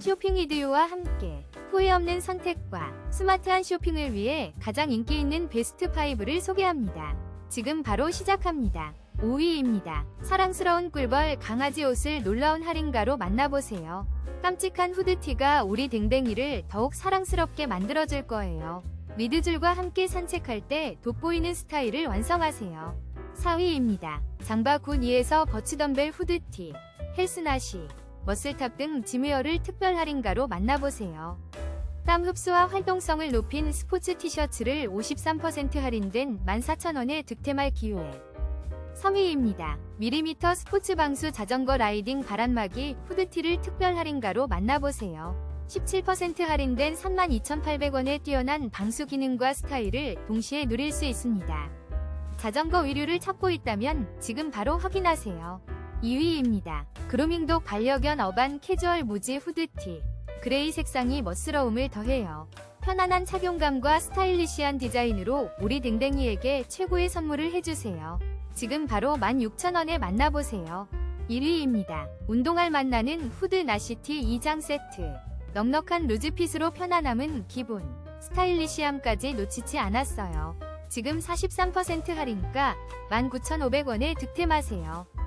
쇼핑 이디오와 함께 후회 없는 선택과 스마트한 쇼핑을 위해 가장 인기 있는 베스트 5를 소개합니다. 지금 바로 시작합니다. 5위입니다. 사랑스러운 꿀벌 강아지 옷을 놀라운 할인가로 만나보세요. 깜찍한 후드티가 우리 댕댕이를 더욱 사랑스럽게 만들어줄 거예요. 미드줄과 함께 산책할 때 돋보이는 스타일을 완성하세요. 4위입니다. 장바 9니에서 버치덤벨 후드티, 헬스나시, 머슬탑 등 짐웨어를 특별 할인가로 만나보세요. 땀 흡수와 활동성을 높인 스포츠 티셔츠를 53% 할인된 14,000원에 득템할 기회. 3위입니다. 미리미터 스포츠 방수 자전거 라이딩 바람막이 후드티를 특별 할인가로 만나보세요. 17% 할인된 32,800원의 뛰어난 방수 기능과 스타일을 동시에 누릴 수 있습니다. 자전거 의류를 찾고 있다면 지금 바로 확인하세요. 2위입니다. 그루밍독 반려견 어반 캐주얼 무지 후드티. 그레이 색상이 멋스러움을 더해요. 편안한 착용감과 스타일리시한 디자인으로 우리 댕댕이에게 최고의 선물을 해주세요. 지금 바로 16,000원에 만나보세요. 1위입니다. 운동할 만나는 후드 나시티 2장 세트. 넉넉한 루즈핏으로 편안함은 기본. 스타일리시함까지 놓치지 않았어요. 지금 43% 할인가 19,500원에 득템하세요.